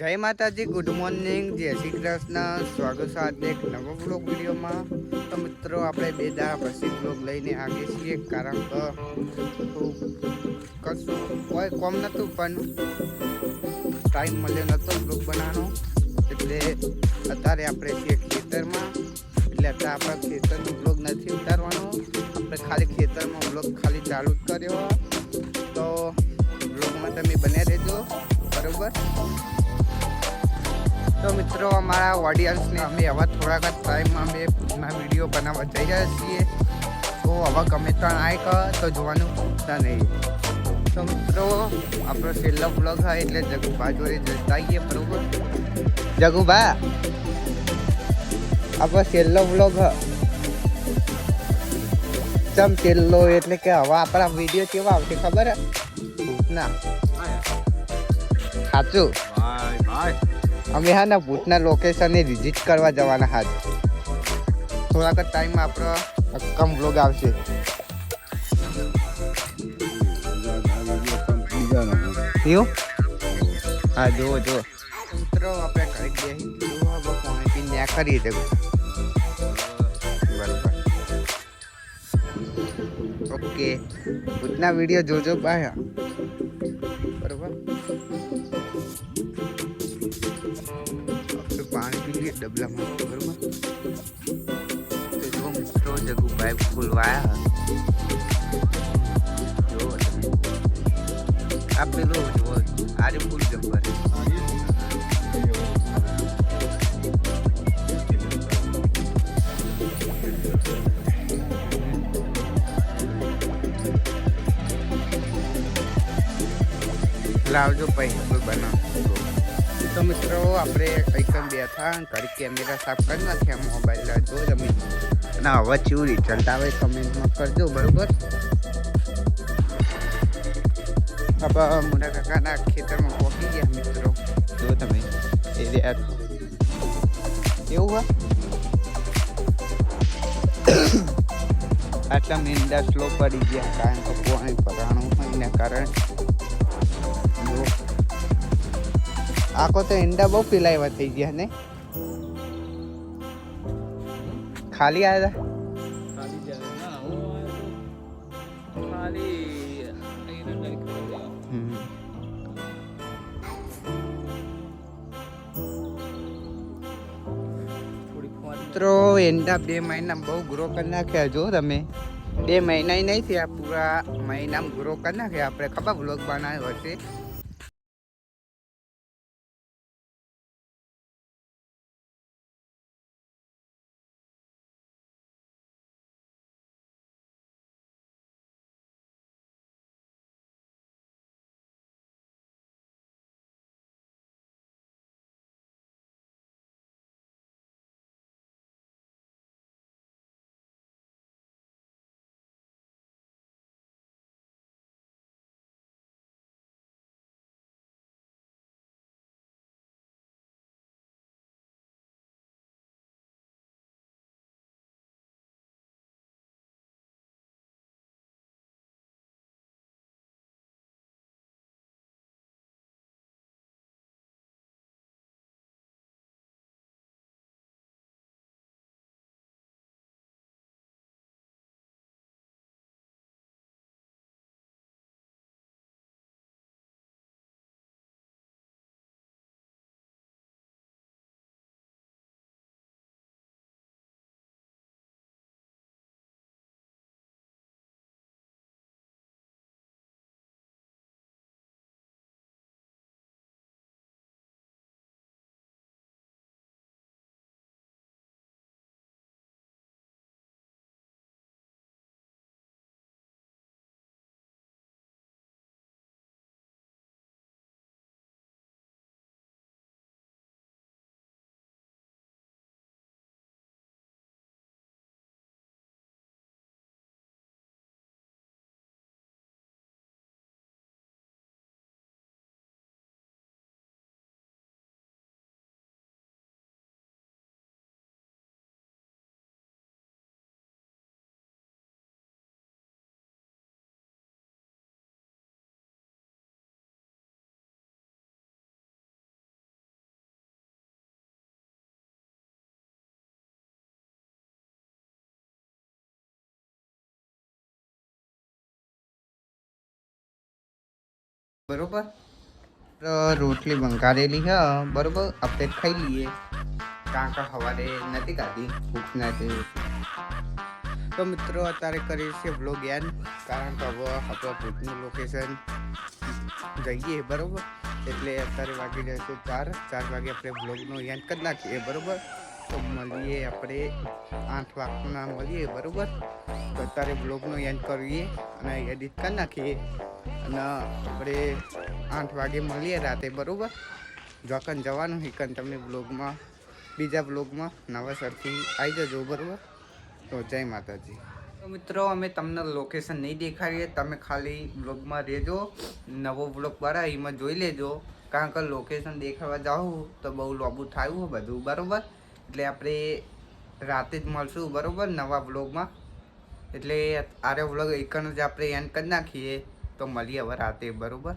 જય માતાજી good morning જય શ્રી કૃષ્ણ. સ્વાગત આજના એક નવો બ્લોગ વિડીયોમાં. તો મિત્રો, આપણે બે દાડા પછી બ્લોગ લઈને આવીએ છીએ, કારણ કે કશું કોઈ કોમ નહોતું, પણ ટાઈમ મળ્યો નહોતો બ્લોગ બનાવવાનો. એટલે અત્યારે આપણે છીએ ખેતરમાં. એટલે અત્યારે આપણા ખેતરનો બ્લોગ નથી ઉતારવાનો. આપણે ખાલી ખેતરમાં બ્લોગ ખાલી ચાલુ જ કર્યો. તો બ્લોગમાં તમે બન્યા રહેજો. બરોબર? તો મિત્રો અમારા ઓડિયન્સને અમે હવે થોડાક જ ટાઈમમાં અમે ના વીડિયો બનાવવા જઈ રહ્યા છીએ. તો હવે ગમે ત્યાં આય કે તો જોવાનું ભૂલતા નહીં. તો મિત્રો આપણો છેલ્લો બ્લોગ હોય એટલે જગુભા જોડે જતા આવીએ બરોબર? જગુભા આપણો છેલ્લો બ્લોગ હ ચમ છેલ્લો એટલે કે હવે આપણા વીડિયો કેવા આવશે ખબર ના. સાચું? ભાઈ ભાઈ. અમે હા ને ભૂતના લોકેશનને વિઝિટ કરવા જવાના હાથ થોડાક જ ટાઈમમાં આપણો અક્કમ બ્લોગ આવશે. એવું? હા, જુઓ જુઓ. મિત્રો, આપણે કરી દે જુઓ પાણી ન્યા કરીએ દેવું બરાબર. ઓકે. ભૂતના વીડિયો જોજો, બાય. બરાબર. લઈએ ડબલામાં બરોબર તો જો મિત્રો જગુભાઈ ફૂલવાયા જો આ પેલું જુઓ આજે ફૂલ જબ્બર લાવજો કોઈ બનાવ તો મિત્રો આપણે કંઈક બેઠા ઘડી કેમેરા સાફ કરી નાખ્યા મોબાઈલ જો તમે અને હવે ચેવું રિઝલ્ટ આવે કમેન્ટમાં કરજો બરાબર? હવે મોટા કાકાના ખેતરમાં પહોંચી ગયા મિત્રો. જો તમે એ રહ્યા એવું હા આટલા મીંડા સ્લો પડી ગયા કારણ કે પાણી પરાણું હોય એના કારણે. આખો તો ઈંડા બહુ પીલાયવા થઈ ગયા ને. ખાલી આવ્યા હતા મિત્રો ઈંડા બે મહિના બહુ ગ્રો કરી નાખ્યા જો તમે. બે મહિના નહીં થયા પૂરા મહિનામાં ગ્રો કરી નાખ્યા. આપણે ખબર બ્લોગ બનાવ્યો હશે. બરોબર? રોટલી બંકારેલી છે બરોબર? આપણે ખાઈ લઈએ. કારણ કે સવારે નથી ખાધી, ભૂખ નથી તો. મિત્રો, અત્યારે કરીએ છીએ બ્લોગ યાદ, કારણ કે હવે આપણા ભૂખનું લોકેશન જઈએ, બરોબર? એટલે અત્યારે વાગી જશે ચાર ચાર વાગે આપણે બ્લોગનો યાદ કરી નાખીએ, બરોબર? તો મળીએ આપણે આઠ વાગના મળીએ, બરાબર? તો અત્યારે બ્લોગનો એન્ડ કરીએ અને એડિટ કરી નાખીએ. અને આપણે આઠ વાગે મળીએ રાતે, બરાબર? જોકન જવાનું, હિકન તમને બ્લોગમાં બીજા બ્લોગમાં નવાસરથી આવી જજો, બરાબર? તો જય માતાજી. મિત્રો, અમે તમને લોકેશન નહીં દેખાડીએ, તમે ખાલી બ્લોગમાં રહેજો, નવો બ્લોગ બરા એમાં જોઈ લેજો. કારણ કે લોકેશન દેખાડવા જાઉં તો બહુ લોબુ થયું બધું, બરોબર? એટલે આપણે રાતે જ મળશું, બરાબર? નવા બ્લોગમાં એટલે આરે વ્લોગ એકણ જ આપણે એન્ડ કરી નાખીએ. તો મળીએ હવે રાતે, બરોબર?